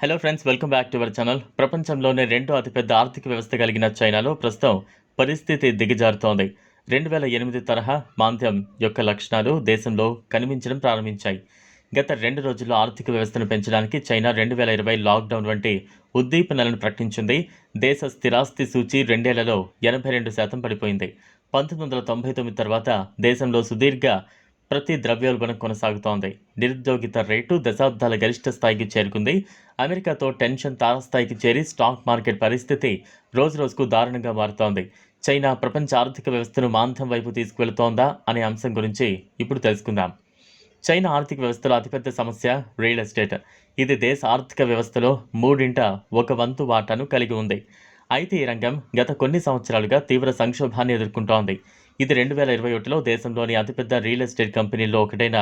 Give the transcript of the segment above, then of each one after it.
Hello friends welcome back to our channel ప్రపంచంలోనే రెండో అతిపెద్ద ఆర్థిక వ్యవస్థ కలిగిన చైనాలో ప్రస్తుతం పరిస్థితి దిగజారుతోంది. రెండు వేల ఎనిమిది తరహా మాంద్యం యొక్క లక్షణాలు దేశంలో కనిపించడం ప్రారంభించాయి. గత రెండు రోజుల్లో ఆర్థిక వ్యవస్థను పెంచడానికి చైనా రెండు వేల ఇరవై లాక్డౌన్ వంటి ఉద్దీపనలను ప్రకటించింది. దేశ స్థిరాస్తి సూచి రెండేళ్ళలో ఎనభై రెండు శాతం పడిపోయింది. పంతొమ్మిది వందల తొంభై తొమ్మిది తర్వాత దేశంలో సుదీర్ఘ ప్రతి ద్రవ్యోల్బణం కొనసాగుతోంది. నిరుద్యోగిత రేటు దశాబ్దాల గరిష్ట స్థాయికి చేరుకుంది. అమెరికాతో టెన్షన్ తారస్థాయికి చేరి స్టాక్ మార్కెట్ పరిస్థితి రోజురోజుకు దారుణంగా మారుతోంది. చైనా ప్రపంచ ఆర్థిక వ్యవస్థను మాంద్యం వైపు తీసుకువెళుతోందా అనే అంశం గురించి ఇప్పుడు తెలుసుకుందాం. చైనా ఆర్థిక వ్యవస్థలో అతిపెద్ద సమస్య రియల్ ఎస్టేట్. ఇది దేశ ఆర్థిక వ్యవస్థలో మూడింట ఒక వంతు వాటాను కలిగి ఉంది. అయితే ఈ రంగం గత కొన్ని సంవత్సరాలుగా తీవ్ర సంక్షోభాన్ని ఎదుర్కొంటోంది. ఇది రెండు వేల ఇరవై ఒకటిలో దేశంలోని అతిపెద్ద రియల్ ఎస్టేట్ కంపెనీల్లో ఒకటైన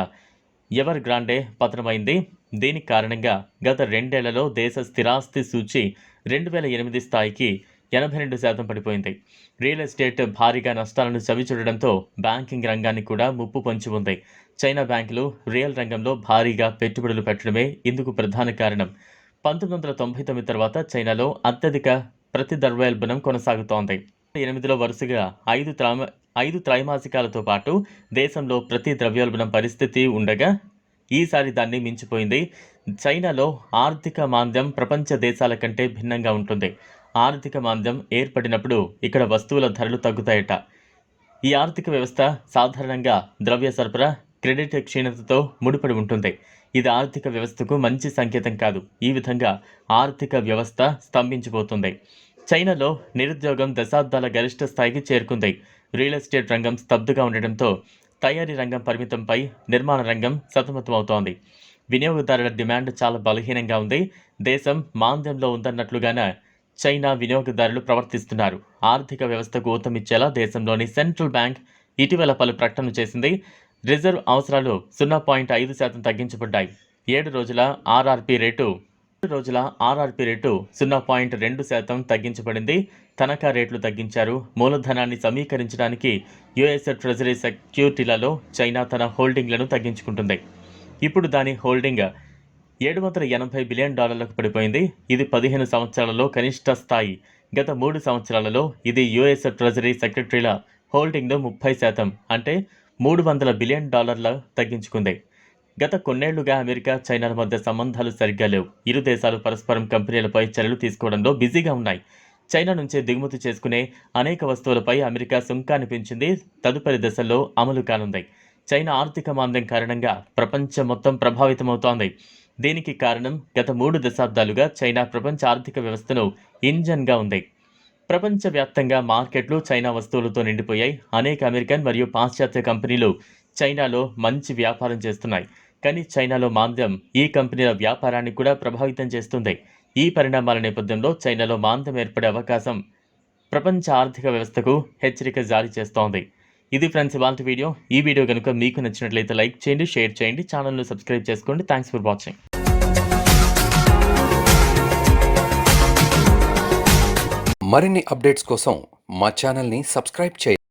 ఎవర్ గ్రాండే పతనమైంది. దీనికి కారణంగా గత రెండేళ్ళలో దేశ స్థిరాస్తి సూచి రెండు వేల ఎనిమిది స్థాయికి ఎనభై రెండు శాతం పడిపోయింది. రియల్ ఎస్టేట్ భారీగా నష్టాలను చవిచూడడంతో బ్యాంకింగ్ రంగాన్ని కూడా ముప్పు పొంచి ఉంది. చైనా బ్యాంకులు రియల్ రంగంలో భారీగా పెట్టుబడులు పెట్టడమే ఇందుకు ప్రధాన కారణం. పంతొమ్మిది వందల తొంభై తొమ్మిది తర్వాత చైనాలో అత్యధిక ప్రతి ద్రవ్యోల్బణం కొనసాగుతోంది ఎనిమిదిలో వరుసగా ఐదు త్రామ ఐదు త్రైమాసికాలతో పాటు దేశంలో ప్రతి ద్రవ్యోల్బణం పరిస్థితి ఉండగా ఈసారి దాన్ని మించిపోయింది. చైనాలో ఆర్థిక మాంద్యం ప్రపంచ దేశాల కంటే భిన్నంగా ఉంటుంది. ఆర్థిక మాంద్యం ఏర్పడినప్పుడు ఇక్కడ వస్తువుల ధరలు తగ్గుతాయట. ఈ ఆర్థిక వ్యవస్థ సాధారణంగా ద్రవ్య సరఫరా క్రెడిట్ క్షీణతతో ముడిపడి ఉంటుంది. ఇది ఆర్థిక వ్యవస్థకు మంచి సంకేతం కాదు. ఈ విధంగా ఆర్థిక వ్యవస్థ స్తంభించిపోతుంది. చైనాలో నిరుద్యోగం దశాబ్దాల గరిష్ట స్థాయికి చేరుకుంది. రియల్ ఎస్టేట్ రంగం స్తబ్దుగా ఉండటంతో తయారీ రంగం పరిమితంపై నిర్మాణ రంగం సతమతమవుతోంది. వినియోగదారుల డిమాండ్ చాలా బలహీనంగా ఉంది. దేశం మాంద్యంలో ఉందన్నట్లుగానే చైనా వినియోగదారులు ప్రవర్తిస్తున్నారు. ఆర్థిక వ్యవస్థకు ఊతమిచ్చేలా దేశంలోని సెంట్రల్ బ్యాంక్ ఇటీవల పలు ప్రకటనలు చేసింది. రిజర్వ్ అవసరాలు సున్నా పాయింట్ ఐదు శాతం తగ్గించబడ్డాయి. ఏడు రోజుల ఆర్ఆర్పి రేటు రెండు రోజుల ఆర్ఆర్పి రేటు సున్నా పాయింట్ రెండు శాతం తగ్గించబడింది. తనఖా రేట్లు తగ్గించారు. మూలధనాన్ని సమీకరించడానికి యుఎస్ ట్రెజరీ సెక్యూరిటీలలో చైనా తన హోల్డింగ్లను తగ్గించుకుంటుంది. ఇప్పుడు దాని హోల్డింగ్ ఏడు వందల ఎనభై బిలియన్ డాలర్లకు పడిపోయింది. ఇది పదిహేను సంవత్సరాలలో కనిష్ట స్థాయి. గత మూడు సంవత్సరాలలో ఇది యుఎస్ ట్రెజరీ సెక్రటరీల హోల్డింగ్ను ముప్పై శాతం. అంటే మూడు వందల బిలియన్ డాలర్ల తగ్గించుకుంది. గత కొన్నేళ్ళుగా అమెరికా చైనాల మధ్య సంబంధాలు సరిగ్గా లేవు. ఇరు దేశాలు పరస్పరం కంపెనీలపై చర్యలు తీసుకోవడంలో బిజీగా ఉన్నాయి. చైనా నుంచే దిగుమతి చేసుకునే అనేక వస్తువులపై అమెరికా సుంకాన్ని పెంచింది. తదుపరి దశల్లో అమలు కానుంది. చైనా ఆర్థిక మాంద్యం కారణంగా ప్రపంచం మొత్తం ప్రభావితమవుతోంది. దీనికి కారణం గత మూడు దశాబ్దాలుగా చైనా ప్రపంచ ఆర్థిక వ్యవస్థను ఇంజన్గా ఉంది. ప్రపంచవ్యాప్తంగా మార్కెట్లు చైనా వస్తువులతో నిండిపోయాయి. అనేక అమెరికన్ మరియు పాశ్చాత్య కంపెనీలు చైనాలో మంచి వ్యాపారం చేస్తున్నాయి. కానీ చైనాలో మాంద్యం ఈ కంపెనీల వ్యాపారాన్ని కూడా ప్రభావితం చేస్తుంది. ఈ పరిణామాల నేపథ్యంలో చైనాలో మాంద్యం ఏర్పడే అవకాశం ప్రపంచ ఆర్థిక వ్యవస్థకు హెచ్చరిక జారీ చేస్తోంది. ఇది ఫ్రెండ్స్ ఇవాళ వీడియో. ఈ వీడియో కనుక మీకు నచ్చినట్లయితే లైక్ చేయండి షేర్ చేయండి ఛానల్ను సబ్స్క్రైబ్ చేసుకోండి. Thanks for watching. మరిన్ని అప్డేట్స్ కోసం మా ఛానల్ని సబ్స్క్రైబ్ చేయండి.